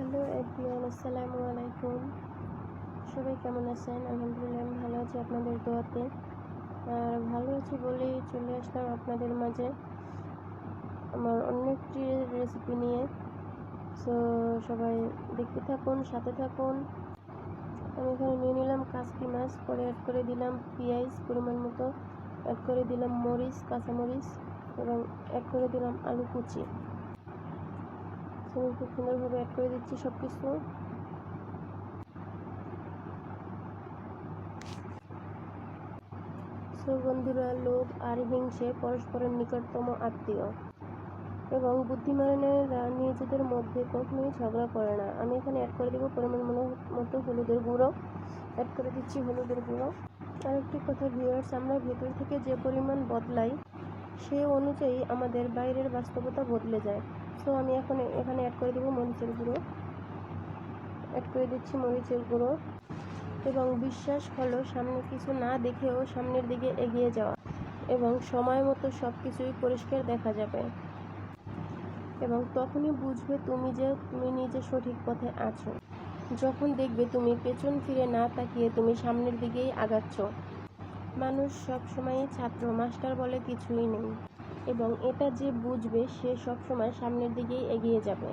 Hello everyone, আসসালামু আলাইকুম। সবাই কেমন আছেন? আলহামদুলিল্লাহ আমি ভালো আছি আপনাদের দোয়াতে। আর ভালো আছি বলেই চলে আসলাম আপনাদের মাঝে আমার অন্য একটি রেসিপি নিয়ে। সো সবাই দেখতে থাকুন, সাথে থাকুন। আমি এখানে নিয়ে নিলাম কাসকি মাছ, পরে অ্যাড করে দিলাম পেঁয়াজ পরিমাণ মতো। অ্যাড করে দিলাম মরিচ, কাঁচামরিচ, এবং অ্যাড করে দিলাম আলু কুচি। আমি খুব সুন্দরভাবে অ্যাড করে দিচ্ছি সব কিছু সো বন্ধুরা, লোভ আর হিংসে পরস্পরের নিকটতম আত্মীয় এবং বুদ্ধিমানেরা নিজেদের মধ্যে কখনোই ঝগড়া করে না। আমি এখানে অ্যাড করে দেবো পরিমাণ মনো- মতো হলুদের গুঁড়ো। অ্যাড করে দিচ্ছি হলুদের গুঁড়ো। আর একটি কথা ভিউয়ার্স আমরা ভেতর থেকে যে পরিমাণ বদলাই, সে অনুযায়ী আমাদের বাইরের বাস্তবতা বদলে যায়। সো আমি এখন এখানে অ্যাড করে দেবো মরিচের গুঁড়ো। অ্যাড করে দিচ্ছি মরিচের গুঁড়ো। এবং বিশ্বাস হলো সামনে কিছু না দেখেও সামনের দিকে এগিয়ে যাওয়া। এবং সময় মতো সব কিছুই পরিষ্কার দেখা যাবে। এবং তখনই বুঝবে তুমি যে তুমি নিজে সঠিক পথে আছো। যখন দেখবে তুমি পেছন ফিরে না তাকিয়ে তুমি সামনের দিকেই আগাচ্ছ। মানুষ সব সময়ই ছাত্র, মাস্টার বলে কিছুই নেই। এবং এটা যে বুঝবে, সে সব সময় সামনের দিকেই এগিয়ে যাবে।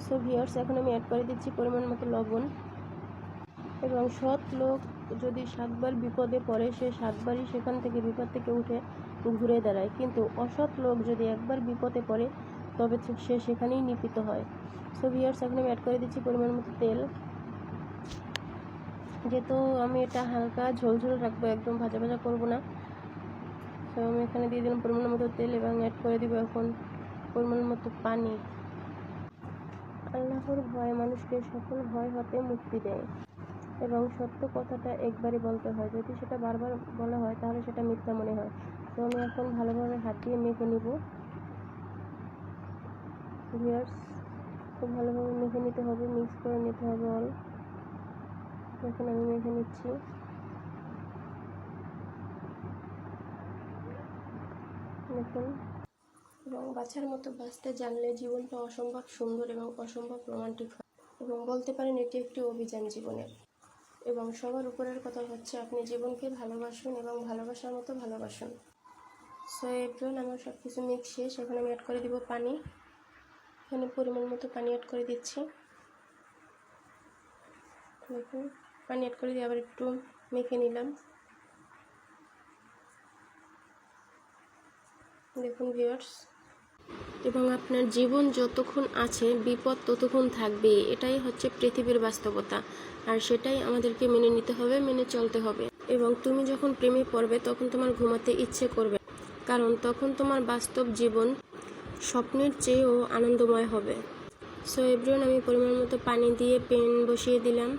সো ভিউয়ার্স এখন আমি অ্যাড করে দিচ্ছি পরিমাণ মতো লবণ। এবং সৎ লোক যদি সাতবার বিপদে পড়ে, সে সাতবারই সেখান থেকে বিপদ থেকে উঠে ঘুরে দাঁড়ায়। কিন্তু অসৎ লোক যদি একবার বিপদে পড়ে, তবে সে সেখানেই নিপিত হয়। সো ভিউয়ার্স এখন আমি অ্যাড করে দিচ্ছি পরিমাণ মতো তেল। যেহেতু আমি এটা হালকা ঝোলঝোল রাখব, একদম ভাজা ভাজা করব না। তো আমি এখানে দিয়ে দিলাম পরিমাণ মতো তেল এবং অ্যাড করে দিব এখন পরিমাণ মতো পানি আল্লাহর ভয় মানুষকে সকল ভয় হতে মুক্তি দেয় এবং সত্য কথাটা একবারই বলতে হয় যদি সেটা বারবার বলা হয় তাহলে সেটা মিথ্যা মনে হয় তো আমি এখন ভালোভাবে হাত দিয়ে মেখে নিব ভিউয়ার্স খুব ভালোভাবে মেখে নিতে হবে মিক্স করে নিতে হবে অল এখন আমি মেখে নিচ্ছি দেখুন এবং বাচ্চার মতো বাঁচতে জানলে জীবনটা অসম্ভব সুন্দর এবং অসম্ভব রোমান্টিক হয়। এবং বলতে পারেন এটি একটি অভিযান জীবনের এবং সবার উপরের কথা হচ্ছে আপনি জীবনকে ভালোবাসুন এবং ভালোবাসার মতো ভালোবাসুন। সো এপ্রিল আমার সব কিছু মিক্স শেষ। এখন আমি অ্যাড করে দিব পানি। এখানে পরিমাণ মতো পানি অ্যাড করে দিচ্ছি। দেখুন, পানি অ্যাড করে দিয়ে আবার একটু মেখে নিলাম। দেখুন ভিউয়ার্স এবং আপনার জীবন যতক্ষণ আছে, বিপদ ততক্ষণ থাকবে। এটাই হচ্ছে পৃথিবীর বাস্তবতা। আর সেটাই আমাদেরকে মেনে নিতে হবে, মেনে চলতে হবে। এবং তুমি যখন প্রেমে পড়বে, তখন তোমার ঘুমাতে ইচ্ছে করবে। কারণ তখন তোমার বাস্তব জীবন স্বপ্নের চেয়েও আনন্দময় হবে। সো এভরিওয়ান আমি পরিমাণ মতো পানি দিয়ে পেন বসিয়ে দিলাম।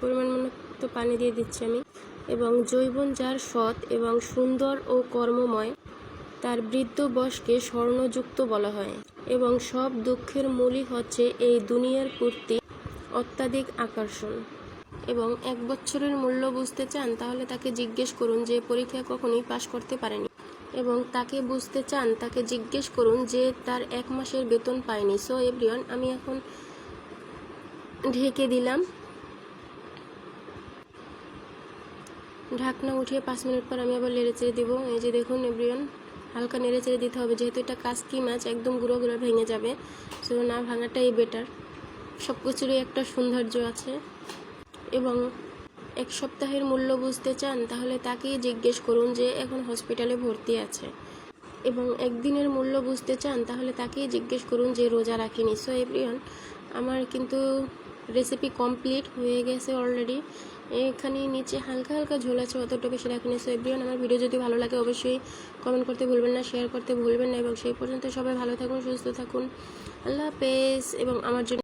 পরিমাণ মতো পানি দিয়ে দিচ্ছি আমি। এবং জৈবন যার সৎ এবং সুন্দর ও কর্মময়, তার বৃদ্ধ বয়সকে স্বর্ণযুক্ত বলা হয় এবং সব দুঃখের মূলই হচ্ছে এই দুনিয়ার প্রতি অত্যাধিক আকর্ষণ। এবং এক বছরের মূল্য বুঝতে চান, তাহলে তাকে জিজ্ঞেস করুন যে পরীক্ষা কখনোই পাশ করতে পারেনি। এবং তাকে বুঝতে চান, তাকে জিজ্ঞেস করুন যে তার এক মাসের বেতন পায়নি। সো এভরিওয়ান আমি এখন ঢেকে দিলাম। ঢাকনা উঠিয়ে পাঁচ মিনিট পর আমি আবার নেড়ে চেড়ে দিব। এই যে দেখুন, এভরিওয়ান, হালকা নেড়ে চেড়ে দিতে হবে। যেহেতু এটা কাসকি মাছ, একদম গুঁড়ো গুঁড়ো ভেঙে যাবে। সো না, ভাঙাটাই বেটার সব কিছুরই একটা সৌন্দর্য আছে। এবং এক সপ্তাহের মূল্য বুঝতে চান, তাহলে তাকেই জিজ্ঞেস করুন যে এখন হসপিটালে ভর্তি আছে। এবং একদিনের মূল্য বুঝতে চান, তাহলে তাকেই জিজ্ঞেস করুন যে রোজা রাখিনি। সো এভরিওয়ান, আমার কিন্তু রেসিপি কমপ্লিট হয়ে গেছে অলরেডি এখানে নিচে হালকা হালকা ঝোল আছে, অতটা বেশি রাখিনি। সো এভরিওয়ান আমার ভিডিও যদি ভালো লাগে, অবশ্যই কমেন্ট করতে ভুলবেন না শেয়ার করতে ভুলবেন না। এবং সেই পর্যন্ত সবাই ভালো থাকুন, সুস্থ থাকুন। আল্লাহ হাফেজ। এবং আমার জন্য